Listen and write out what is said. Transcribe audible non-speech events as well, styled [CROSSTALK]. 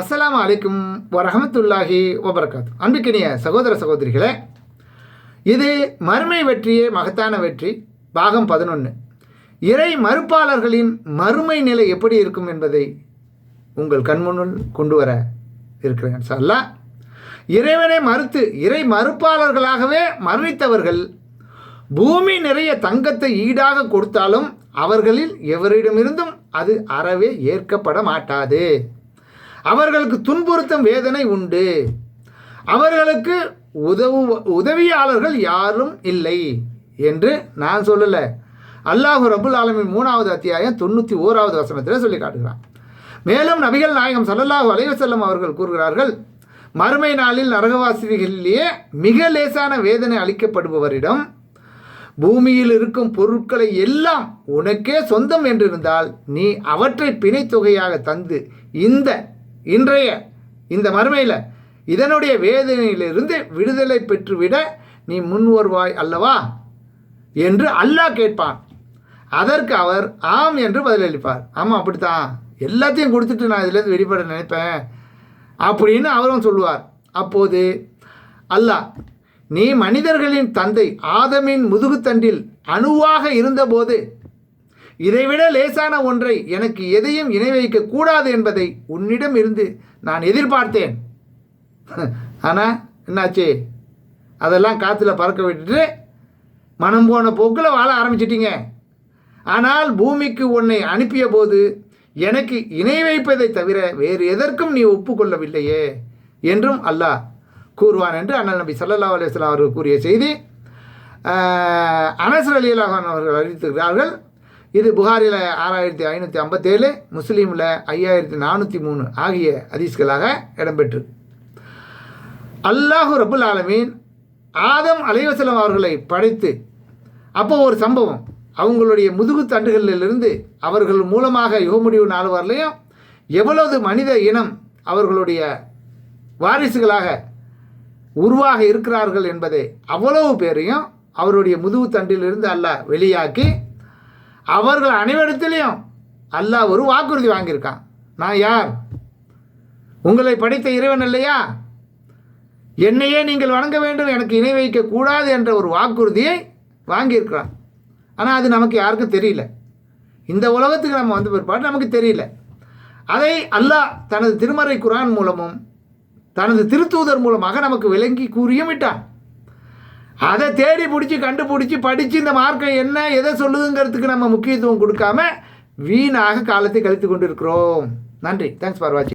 அஸ்லாம் அலைக்கும் வரஹமத்துல்லாஹி வபர்காத். அன்புக்கினிய சகோதர சகோதரிகளே இது மறுமை வெற்றியே மகத்தான வெற்றி. பாகம் பதினொன்று இறை மறுப்பாளர்களின் மறுமை நிலை எப்படி இருக்கும் என்பதை உங்கள் கண்முன்னுள் கொண்டு வர இருக்கிறேன் சல்லா இறைவனை மறுத்து இறை மறுப்பாளர்களாகவே மரணித்தவர்கள் பூமி நிறைய தங்கத்தை ஈடாக கொடுத்தாலும் அவர்களில் எவரிடமிருந்தும் அது அறவே ஏற்கப்பட மாட்டாது. அவர்களுக்கு துன்புறுத்தும் வேதனை உண்டு. அவர்களுக்கு உதவு உதவியாளர்கள் யாரும் இல்லை என்று நான் சொல்லலை. அல்லாஹு ரபுல் ஆலமின் மூணாவது அத்தியாயம் தொண்ணூற்றி ஓராவது வசனத்தில் சொல்லி காட்டுகிறான். மேலும் நபிகள் நாயகம் சல்லல்லாஹு அலைவசல்லம் அவர்கள் கூறுகிறார்கள் மறுமை நாளில் நரகவாசிகளிலேயே மிக லேசான வேதனை அளிக்கப்படுபவரிடம் பூமியில் இருக்கும் பொருட்களை எல்லாம் உனக்கே சொந்தம் என்றிருந்தால் நீ அவற்றை பிணைத்தொகையாக தந்து இந்த இன்றைய இந்த மறுமையில் இதனுடைய வேதனையிலிருந்து விடுதலை பெற்றுவிட நீ முன் வருவாய் அல்லவா? என்று அல்லாஹ் கேட்பான். அதற்கு அவர் ஆம் என்று பதிலளிப்பார். ஆமாம் அப்படித்தான். எல்லாத்தையும் கொடுத்துட்டு நான் இதிலேருந்து வெளிப்பட நினைப்பேன் அப்படின்னு அவரும் சொல்லுவார். அப்போது அல்லாஹ் நீ மனிதர்களின் தந்தை ஆதமின் முதுகுத்தண்டில் அணுவாக இருந்தபோது இதைவிட லேசான ஒன்றை எனக்கு எதையும் இணை வைக்க கூடாது என்பதை உன்னிடம் இருந்து நான் எதிர்பார்த்தேன். [LAUGHS] ஆனால் என்னாச்சு? அதெல்லாம் காற்றுல பறக்க விட்டுட்டு மனம் போன போக்கில் வாழ ஆரம்பிச்சிட்டீங்க. ஆனால் பூமிக்கு உன்னை அனுப்பிய போது எனக்கு இணை வைப்பதை தவிர வேறு எதற்கும் நீ ஒப்புக்கொள்ளவில்லையே என்றும் அல்லாஹ் கூறுவான் என்று அண்ணல் நபி சல்லா அலுவலாம் அவர்கள் கூறிய செய்தி. அனசர் அலி அவர்கள் அறிவித்திருக்கிறார்கள் இது புகாரில் ஆறாயிரத்தி ஐநூற்றி ஐம்பத்தேழு முஸ்லீமில் ஐயாயிரத்தி நானூற்றி மூணு ஆகிய ஹதீஸ்களாக இடம்பெற்று. அல்லாஹு ரபுல் ஆலமீன் ஆதம் அலைவசலம் அவர்களை படைத்து அப்போ ஒரு சம்பவம். அவங்களுடைய முதுகு தண்டுகளிலிருந்து அவர்கள் மூலமாக யுக முடிவு நாள் வரலையும் எவ்வளவு மனித இனம் அவர்களுடைய வாரிசுகளாக உருவாக இருக்கிறார்கள் என்பதை அவ்வளவு பேரையும் அவருடைய முதுகு தண்டிலிருந்து அல்ல வெளியாக்கி அவர்கள் அனைவரிடத்திலையும் அல்லாஹ் ஒரு வாக்குறுதி வாங்கியிருக்கான் நான் யார்? உங்களை படைத்த இறைவன் இல்லையா என்னையே நீங்கள் வணங்க வேண்டும் எனக்கு இணை வைக்கக்கூடாது என்ற ஒரு வாக்குறுதியை வாங்கியிருக்கிறான். ஆனால் அது நமக்கு யாருக்கும் தெரியல. இந்த உலகத்துக்கு நம்ம வந்த பிற்பாடு நமக்கு தெரியல. அதை அல்லாஹ் தனது திருமறை குரான் மூலமும் தனது திருத்தூதர் மூலமாக நமக்கு விளங்கி கூறியும் விட்டான். அதை தேடி பிடிச்சி கண்டுபிடிச்சி படித்து இந்த மார்க்கம் என்ன எதை சொல்லுதுங்கிறதுக்கு நம்ம முக்கியத்துவம் கொடுக்காம வீணாக காலத்தை கழித்து கொண்டு இருக்கிறோம் நன்றி. தேங்க்ஸ் ஃபார் வாட்சிங்